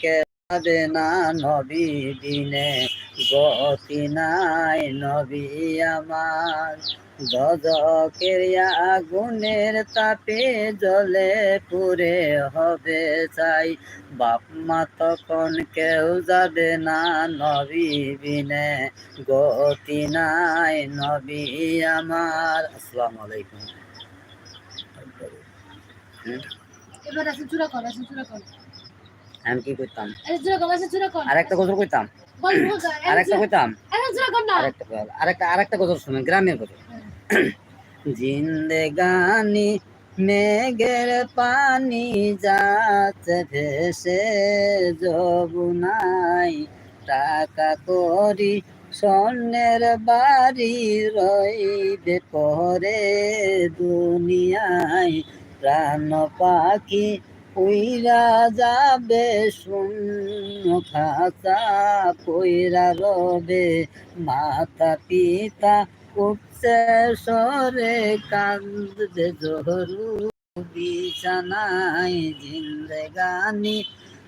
যাবে না নবী দিনে? গতি নাই নবী আমার। দজকের আগুনের তাপে জলে পুরে হবে চাই। বাপ মা তখন কেউ যাবে না নবী বিনে গতি নাই নবী আমার। আসসালামু আলাইকুম। এবার আছে চূড়া কর আছে চূড়া কর। আমি কি করতাম আরে চূড়া কর আছে চূড়া কর আর একটা গজল কইতাম। বল বল আর একটা কইতাম। আরে চূড়া আরেকটা গজল আরেকটা আরেকটা গজল শুনেন গ্রামের গজল। জিন্দেগানি মেঘের পানি যাচ্ছে ভেসে যবুনাই টাকা করি স্বর্ণের বাড়ি রইবে পরে দুনিয়ায়। প্রাণ পাখি উইরা যাবে শূন্য খাঁচা কইরা রবে মাতা পিতা উঠছে সরে কান্দবে জহরু বিছানায় জিন্দেগানি,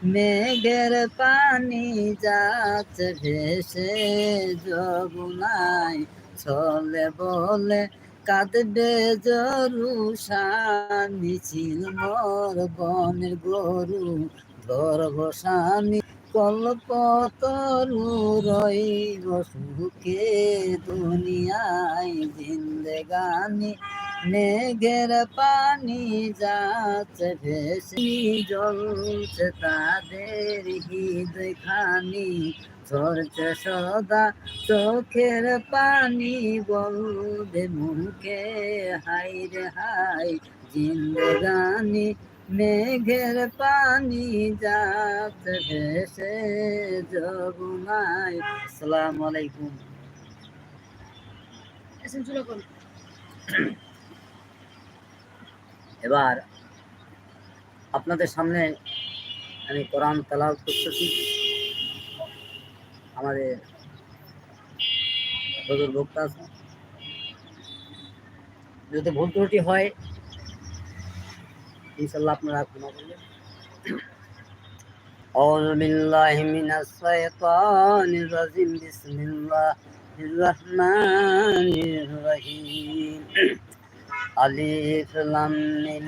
মেঘের পানি যাচ্ছে ভেসে যগুনায় চলে বলে কাঁদবে জরু স্বামী ছিল মোর বনের গরু ধরব স্বামী কল্প তরু রইব সুখে দুনিয়ায় জিন্দেগানি, মেঘের পানি যাচ্ছে ভেসি জ্বলছে তাদের হৃদয় খানি ঝরছে সদা চোখের পানি বলবে মুখে হাই রে হাই জিন্দেগানি মেঘের পানি যাচ্ছে ভেসে যবুনায় আসসালামু আলাইকুম। এবার আপনাদের সামনে আমি কোরআন তালাও করতেছি। আমাদের হজুর বক্তা আছে যদি ভুল ত্রুটি হয় ইনশাল্লাহ আপনারা ক্ষমা করবেন أعوذ بالله من الشيطان الرجيم بسم الله الرحمن الرحيم ألف لام ميم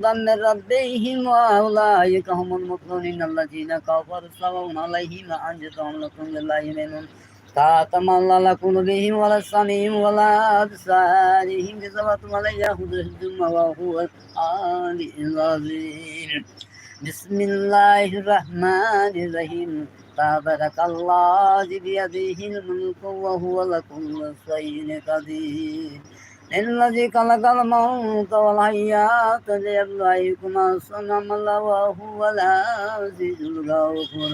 من ربهم وأولئك هم المفلحون. الذين كفروا سواء عليهم أنذرتهم لكم لا يؤمنون كاتم الله على قلوبهم ولا سمعهم ولا أبصارهم. كسبت عليها هدى وهو العلي العظيم. بسم الله الرحمن الرحيم. تبارك الله بيده الملك وهو لكل شيء قدير الذي خلق الموت والحياة ليبلوكم أحسن عملا وهو العزيز الغفور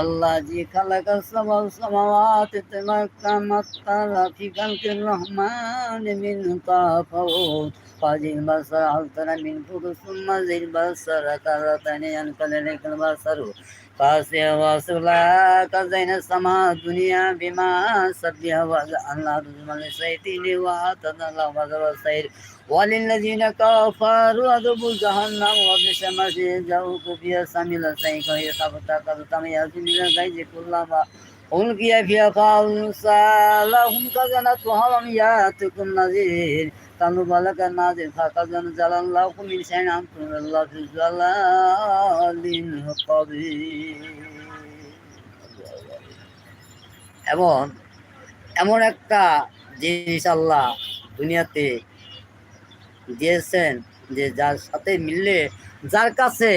الذي خلق السبع السماوات تمكن في خلق الرحمن من تفاوت قد البصر هل ترى من فوق ثم ذي البصر كرتين ينقل إليك البصر فاسع وصلا كزين السماء الدنيا بما سبها وجعلنا رزقا للشياطين وأعتدنا الله وزر السير وللذين كفروا عذاب جهنم وبئس المصير جاءوك فيها سميل السيك وهي تفتقد تميز من الغيظ كلما ألقي فيها خالصا لهم خزنتها لم يأتكم نذير কালু বালাকা নাজির ফাঁকা যেন জালাল্লাহ জালালিন কবি এবং এমন একটা জিনিস আল্লাহ দুনিয়াতে দিয়েছেন যে যার সাথে মিললে, যার কাছে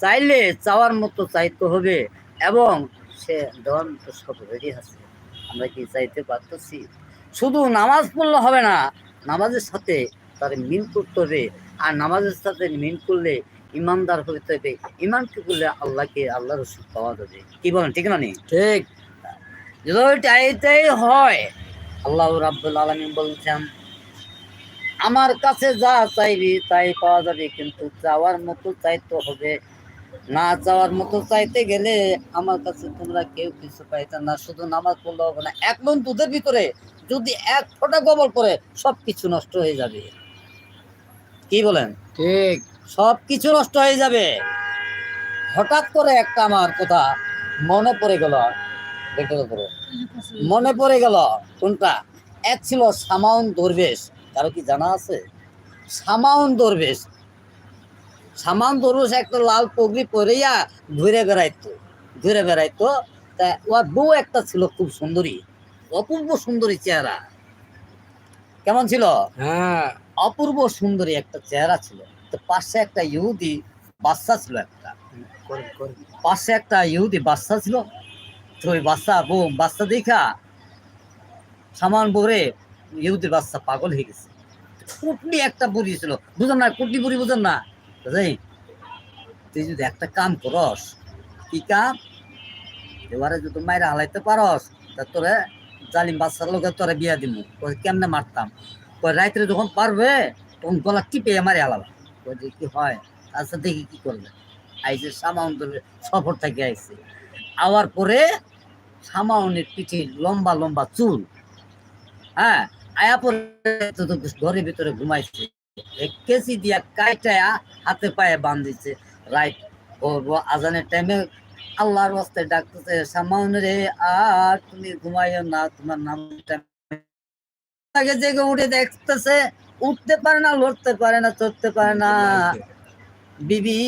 চাইলে চাওয়ার মতো চাইতে হবে এবং সে ধন সব রেডি আছে। আমরা কি চাইতে পারতেছি? শুধু নামাজ পড়লে হবে না নামাজের সাথে তার মিল করতে হবে। আর নামাজের সাথে মিল করলে ইমানদার হইতে হবে। ইমান কি করলে আল্লাহকে আল্লাহ রসুল পাওয়া যাবে। কি বলেন ঠিক না নি? ঠিক। হয় আল্লাহ রাব্বুল আলামিন বলছেন আমার কাছে যা চাইবি তাই পাওয়া যাবে কিন্তু চাওয়ার মতো চাইতে হবে। না চাওয়ার মতো চাইতে গেলে আমার কাছে তোমরা কেউ কিছু পাইতে না। শুধু নামাজ পড়লে হবে না। এক মন দুধের ভিতরে যদি এক ফোঁটা গোবর পড়ে সব কিছু নষ্ট হয়ে যাবে। কি বলেন? ঠিক। সব কিছু নষ্ট হয়ে যাবে। হঠাৎ করে একটা আমার কথা মনে পড়ে গেল দেখতে মনে পড়ে গেল কোনটা? এক ছিল সামাউন দরবেশ। কারও কি জানা আছে? সামাউন দরবেশ। সামাউন দরবেশ একটা লাল পগড়ি পরেইয়া ঘুরে বেড়াইতো। ঘুরে বেড়াইতো। তা ওর বউ একটা ছিল খুব সুন্দরী। অপূর্ব সুন্দরী চেহারা। কেমন ছিল? হ্যাঁ। অপূর্ব সুন্দরী একটা চেহারা ছিল। তো পাশে একটা ইহুদি বাচ্চা ছিল একটা। পাশে একটা ইহুদি বাচ্চা ছিল। তো ওই বাচ্চা বউ বাচ্চা দেখা সামান বরে ইহুদির বাচ্চা পাগল হয়ে গেছে। কুটনি একটা বুড়ি ছিল। বুঝেন না কুটনি বুড়ি বুঝেন না? তুই যদি একটা কাম করস কি কাম? এবারে যদি মায়েরা হালাইতে পারস তা তোরে জালিম বাচ্চার লোকের তোরে বিয়া দিব কই কেমনে মারতাম? কই রাত্রে যখন পারবে, তখন গলা টিপে মারি হালাবা কই যে কি হয়? আচ্ছা দেখি কি করবে। আইসে সামাউন ধরে সফর থেকে আইসে আওয়ার পরে সামাউনের পিঠে লম্বা লম্বা চুল। হ্যাঁ আয়া পরে তো ঘরের ভিতরে ঘুমাইছে। এক কেসি দিয়া কাইটায়া হাতে পায়ে বান্ধিছে রাইট আজানের টাইমে আল্লাহর রাস্তায় ডাকতেছে সামাউন রে, আর তুমি ঘুমাইও না, তোমার নাম আগে জেগে উঠে দেখতেছে, উঠতে পারে না, লড়তে পারে না, চড়তে পারে না। বিবি,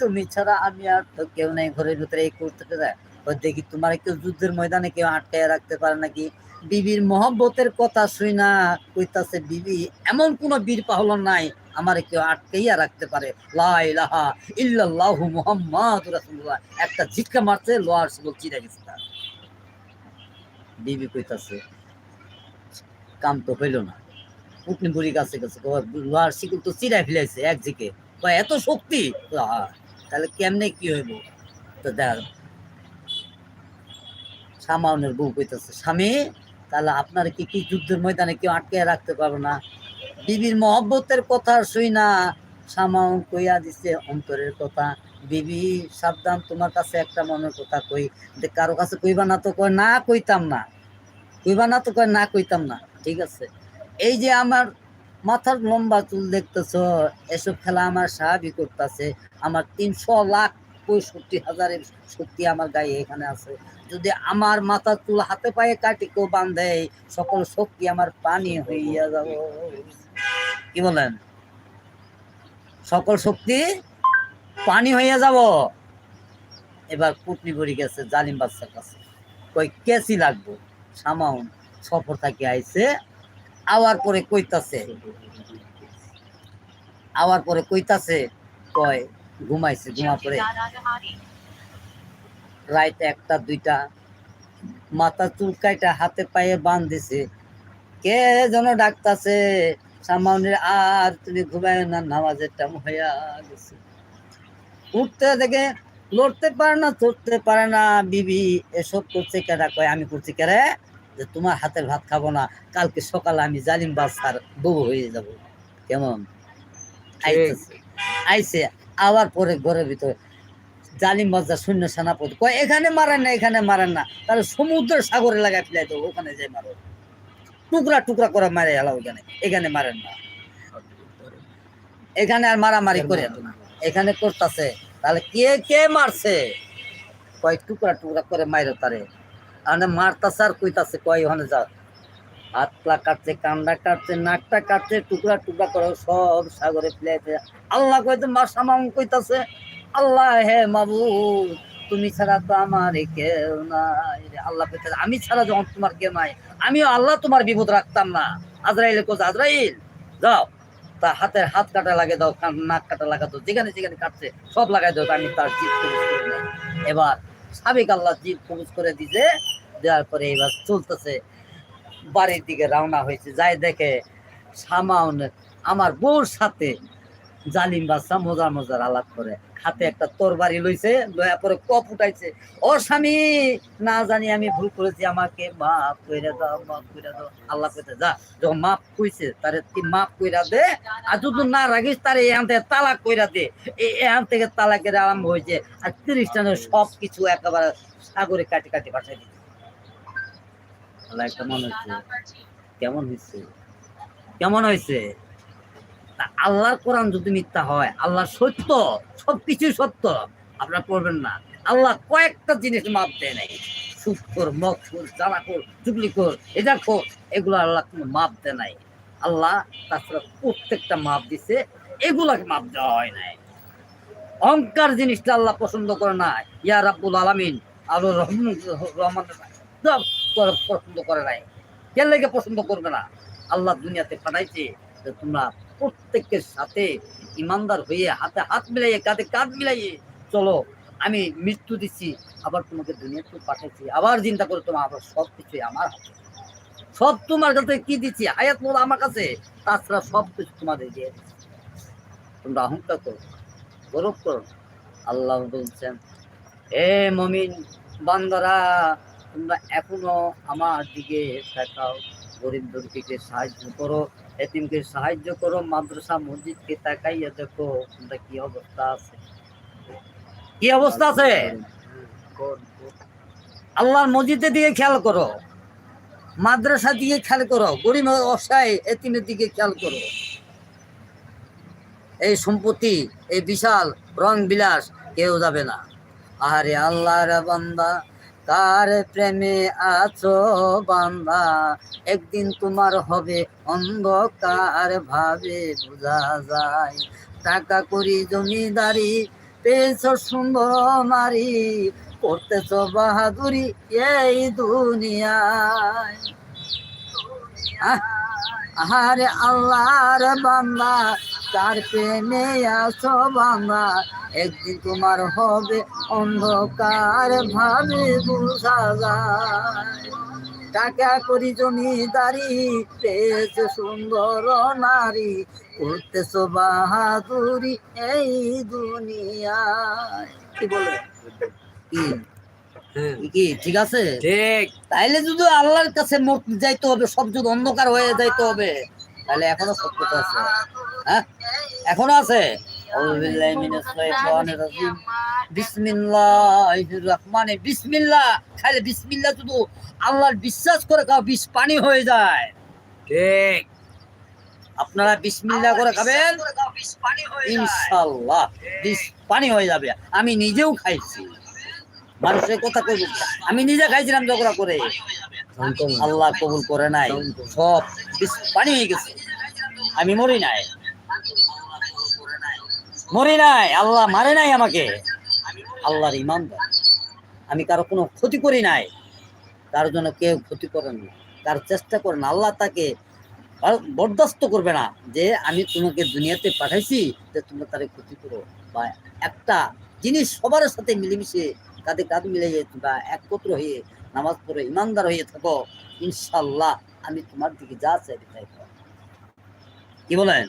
তুমি ছাড়া আমি আর তো কেউ নেই, ঘরের ভিতরে এই করতে দেখি তোমার কেউ যুদ্ধের ময়দানে কেউ আটকায় রাখতে পারে নাকি? বিবির মহব্বতের কথা শুই না, কইতাছে, বিবি, এমন কোন বীর পাহলন নাই আমার কেউ আটকাইয়া রাখতে পারে। লা ইলাহা ইল্লাল্লাহু মুহাম্মাদুর রাসূলুল্লাহ। একটা ঝিটকা মারছে, লোহার শিকল চিরা গেছে তার। বিবি কইতাছে, কাম তো হইল না। উটনি বুড়ি কাছে গেছে লোহার শিকল তো চিরাই ফেলাইছে এক ঝিকে। এত শক্তি। তাহলে কেমনে কি হইব? তো দেখ, সামাউনের বউ কইতেছে, স্বামী, তাহলে আপনার কি কি যুদ্ধের ময়দানে কেউ আটকে রাখতে পারব না? বিবির মহব্বতের কথা শুই না, সামাউন কইয়া দিছে অন্তরের কথা। বিবি, সাবধান, তোমার কাছে একটা মনের কথা কই। কারও কাছে কইবা না তো কয়, না কইতাম না। কইবা না তো কয়, না কইতাম না। ঠিক আছে? এই যে আমার মাথার লম্বা চুল দেখতেছ, এসব খেলা আমার স্বাভাবিক করতেছে। আমার তিনশো লাখ পঁয়ষট্টি হাজারের শক্তি আমার গায়ে এখানে আছে। যদি আমার মাথার চুল হাতে পায়ে কাটি কেউ বান্ধে সকল শক্তি আমার পানি হইয়া যাব। কি বলেন সকল শক্তি পানি হইয়া যাব। এবার কুটনি পড়ি গেছে, জালিম বাচ্চার কাছে। কই, কেসি লাগবো? সামাউন সফর থাকি আইছে, আওয়ার পরে কইতাছে। আওয়ার পরে কইতাছে, কয়, ঘুমাইছে ঘুমা পরে। রাইত একটা, দুইটা, মাথা চুলকাইটা হাতে পায়ে বান দিছে কে যেন ডাকতাছে সামানের আর তুমি ঘুমায় না নামাজের টাইম হইয়া গেছে। উঠতে দেখে লড়তে পারে না চড়তে পারে না। বিবি এসব করছে কেডা কয় আমি করছি কেরে যে তোমার হাতের ভাত খাব না কালকে সকালে আমি জালিম বাচ্চার বউ হয়ে যাব। কেমন? আইছে আবার পরে ঘরের ভিতরে জালিম বাজার শূন্য সেনাপতি। কয় এখানে মারেন না এখানে মারেন না। তাহলে সমুদ্র সাগরে লাগাই ফেলাই তো ওখানে যাই মারো। টুকরা টুকরা করে মারে হেলা ওখানে এখানে মারেন না। এখানে আর মারামারি করে না। এখানে করতেছে। তাহলে কে কে মারছে? কয় টুকরা টুকরা করে মাইরো তারে। আর মারতাছে আর কইতাছে কয় ওখানে যাও হাত পা কাটছে কান্ডা কাটছে নাকটা কাটছে টুকরা টুকরা করে সব সাগরে ফেলাইতে আল্লাহ কইতে মা সামাম কইতাছে। আল্লাহ হে মাবু তুমি ছাড়া তো আমার কেউ নাই আল্লাহ আমি ছাড়া যখন তোমার কেউ নাই, আমিও আল্লাহ তোমার বিপদ রাখতাম না। আজরাইল কোচ আজরাইল, যাও। তা হাতের হাত কাটা লাগে দাও নাক কাটা লাগা দাও, যেখানে যেখানে কাটছে, সব লাগাই দাও আমি তার জিপ কবুজ। এবার সাবেক আল্লাহ জিপ কবুজ করে দিছে, দেওয়ার পরে এবার চলতেছে, বাড়ির দিকে রওনা হয়েছে। যাই দেখে সামাউন আমার বউর সাথে জালিম বাচ্চা মজার মজার আলাপ করে। হাতে একটা তরবারি লইছে, লয়া পরে কপ উঠাইছে। ও স্বামী, না জানি আমি ভুল করেছি, আমাকে মাফ কইরা দাও, মাফ কইরা দাও। আল্লাহ কইতে যা, যখন মাফ কইছে, তারে তুই মাফ কইরা দে। আর যদি না রাখিস, তারে এখান থেকে তালাক কইরা দে। এখান থেকে তালাকের আরম্ভ হয়েছে। আর খ্রিস্টানের সব কিছু একেবারে সাগরে কাটি কাটি পাঠাই দিচ্ছে আল্লাহ কেমন হয়েছে কেমন হয়েছে কেমন হয়েছে তা আল্লাহর কোরআন যদি মিথ্যা হয়, আল্লাহ সত্য সবকিছু সত্য, আপনারা পড়বেন না। আল্লাহ কয়েকটা জিনিস মাপ দেয় নাই। সুৎকর মকসুর জালাকর চুগলিকর এটা খোর এগুলো আল্লাহ কোনো মাপ দেয় নাই। আল্লাহ তাছাড়া প্রত্যেকটা মাপ দিছে, এগুলাকে মাপ দেওয়া হয় নাই। অহংকার জিনিসটা আল্লাহ পছন্দ করে না। ইয়া রাব্বুল আলামিন, আল্লাহ রহমান রহমান, সব পছন্দ করে নাই। কেন লেগে পছন্দ করবে না? আল্লাহ দুনিয়াতে পাঠাইছে যে তোমরা প্রত্যেকের সাথে ইমানদার হয়ে হাতে হাত মিলাইয়ে, কাঁধে কাঁধ মিলাইয়ে, চলো, আমি মৃত্যু দিচ্ছি, আবার তোমাকে দুনিয়াতে পাঠাইছি, আবার চিন্তা করে তোমার, আবার সব কিছুই আমার হাতে। সব তোমার কাছে কি দিচ্ছি? হায়াত মোল আমার কাছে, তাছাড়া সব কিছু তোমাদের দিয়ে। তোমরা অহংকার করো গৌরব করো আল্লাহ বলছেন এ মমিন বান্দারা, তোমরা এখনও আমার দিকে তাকাও। গরিব দুর্গীকে সাহায্য করো, এতিমকে সাহায্য করো, মাদ্রাসা, মসজিদকে তাকাইয়া দেখো তোমরা কি অবস্থা আছে। কি অবস্থা আছে? আল্লাহর মসজিদের দিকে খেয়াল করো, মাদ্রাসা দিকে খেয়াল করো, গরিব অসহায় এতিমের দিকে খেয়াল করো। এই সম্পত্তি, এই বিশাল রং বিলাস, কেউ যাবে না। আরে আল্লাহর বান্দা কার প্রেমে আছো বান্দা? একদিন তোমার হবে অন্ধকার ভাবে বোঝা যায়। টাকা করি জমিদারি পেয়েছ সুন্দর নারী করতেছ বাহাদুরি এই দুনিয়ায়। আহ, আহারে আল্লাহর বান্দা তার প্রেমে আছো বান্দা? একদিন তোমার হবে অন্ধকার ভাবে বোঝা যায়। টাকা করি জমিদারি পেয়েছ সুন্দর নারী করতেছ বাহাদুরি এই দুনিয়ায়। কি বলে? কি? কি ঠিক আছে? ঠিক। তাইলে যদি আল্লাহর কাছে যাইতে হবে সব যদি অন্ধকার হয়ে যাইতে হবে তাহলে এখনও সত্যতা আছে। হ্যাঁ? এখনও আছে? খালি বিসমিল্লাহ। শুধু আল্লাহর বিশ্বাস করে খাও বিষ পানি হয়ে যায়। ঠিক। আপনারা বিসমিল্লাহ করে খাবেন? ইনশাআল্লাহ বিষ পানি হয়ে যাবে। আমি নিজেও খাইছি। মানুষের কথা কই আমি নিজে খাইছিলাম ঝগড়া করে। আল্লাহ কবুল করে নাই। সব বিষ পানি হয়ে গেছে। আমি মরি নাই। মরি নাই, আল্লাহ মারে নাই আমাকে। আল্লাহর ইমান আমি কারও কোনো ক্ষতি করি নাই। তার জন্য কেউ ক্ষতি করেন না। তার চেষ্টা করেন আল্লাহ তাকে বরদাস্ত করবে না যে আমি তোমাকে দুনিয়াতে পাঠাইছি যে তোমরা তারে ক্ষতি করো। বা একটা জিনিস সবার সাথে মিলেমিশে কাঁধে কাঁধ মিলিয়ে বা একত্র হয়ে নামাজ পড়ে ইমানদার হয়ে থাকো ইনশাল্লাহ আমি তোমার দিকে যা তাই কি বলেন?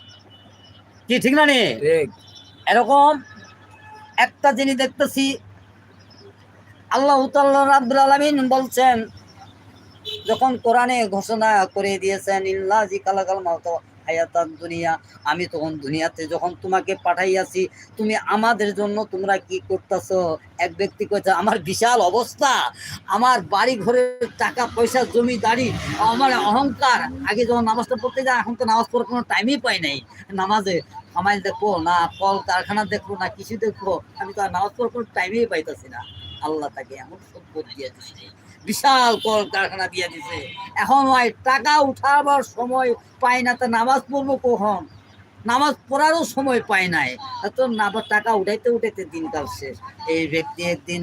কি, ঠিক না নি? ঠিক। এরকম একটা জিনিস দেখতেছি, আল্লাহ রাব্বুল আলমিন বলছেন, যখন কোরআনে ঘোষণা করে দিয়েছেন ইল্লাজি কালাকাল মাউত হায়াতাত দুনিয়া, আমি তখন দুনিয়াতে যখন তোমাকে পাঠাইয়াছি, তুমি আমাদের জন্য তোমরা কি করতেছো? এক ব্যক্তি কইছে, আমার বিশাল অবস্থা, আমার বাড়ি ঘরের টাকা পয়সা জমিদারি আমার অহংকার। আগে যখন নামাজটা পড়তে যায় এখন তো নামাজ পড়ার কোনো টাইমই পাই নাই। নামাজে আমায় দেখব না কল কারখানা দেখব না, কিছু দেখব, আমি তো আর নামাজ পড়ার কোনো টাইমই পাইতেছি না। আল্লাহ তাকে এমন সম্পদ দিয়ে দিচ্ছে বিশাল কল কারখানা দিয়ে দিছে। এখন ওই টাকা উঠাবার সময় পায় না, তা নামাজ পড়ব কখন? নামাজ পড়ারও সময় পায় নাই। তো নামাজ টাকা উঠাইতে উঠাইতে দিনকাল শেষ। এই ব্যক্তি একদিন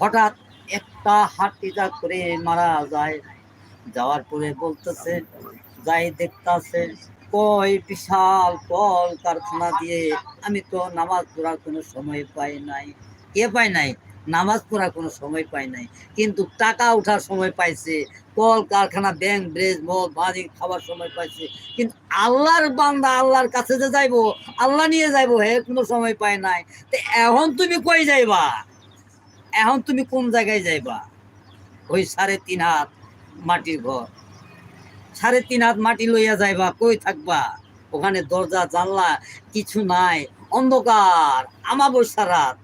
হঠাৎ একটা অ্যাটাক করে মারা যায়। যাওয়ার পরে বলতেছে, যাই দেখতাছে, কই বিশাল কল কারখানা দিয়ে আমি তো নামাজ পড়ার কোনো সময় পাই নাই। কে পাই নাই? নামাজ পড়ার কোনো সময় পায় নাই। কিন্তু টাকা ওঠার সময় পাইছে, কল কারখানা, ব্যাংক, ব্রেজ মল বাড়ি খাবার সময় পাইছে। কিন্তু আল্লাহর বান্দা আল্লাহর কাছে যে যাইবো, আল্লাহ নিয়ে যাইবো, হে, কোনো সময় পায় নাই। তো এখন তুমি কই যাইবা? এখন তুমি কোন জায়গায় যাইবা? ওই সাড়ে তিন হাত মাটির ঘর। সাড়ে তিন হাত মাটি লইয়া যাইবা, কই থাকবা? ওখানে দরজা, জানলা, কিছু নাই, অন্ধকার, আমাবস্যা রাত।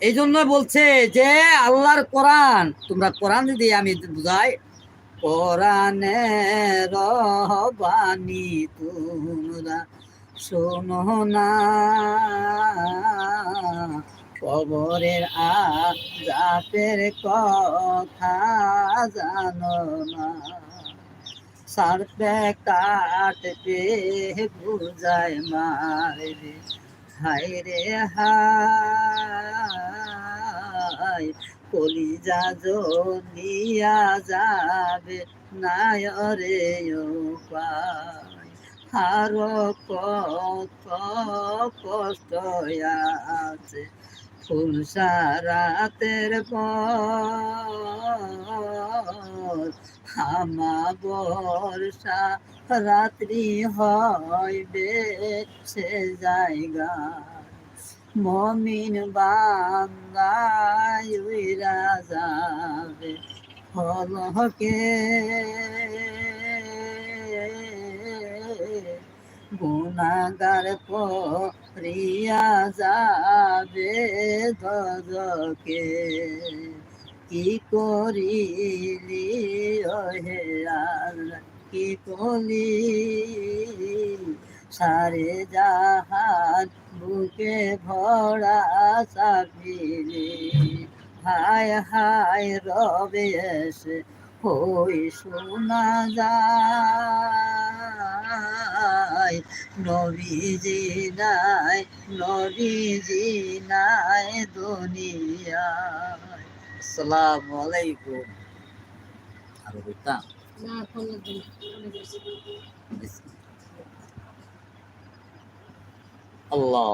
এই জন্য বলছে যে আল্লাহর কোরআন, তোমরা কোরআন যদি আমি বুঝাই কোরআনে রবানি তোমরা শোনো না। কবরের আজাতের কথা জানো না। সারপে কাটতে বুঝায় মারে হায় রে হায়, কলিজা জলিয়া যাবে নাই রে উপায়। আর কত কষ্ট আছে, ফুলসারাতের পর হামা বর্ষা রাত্রি হইবে সে জায়গা। মমিন উইরা যাবে ফলকে গুণাগার পরিয়া যাবে দজকে। কি করিলি ওহে আল্লাহ? কি কলি সারে জাহান বুকে ভরা চাপিলি হায় হায় রবে এসে হই শোনা যায়। নবীজি নাই নবীজি নাই দুনিয়ায়। আসসালামু আলাইকুম। আরও বলতাম না ফোন আল্লাহ।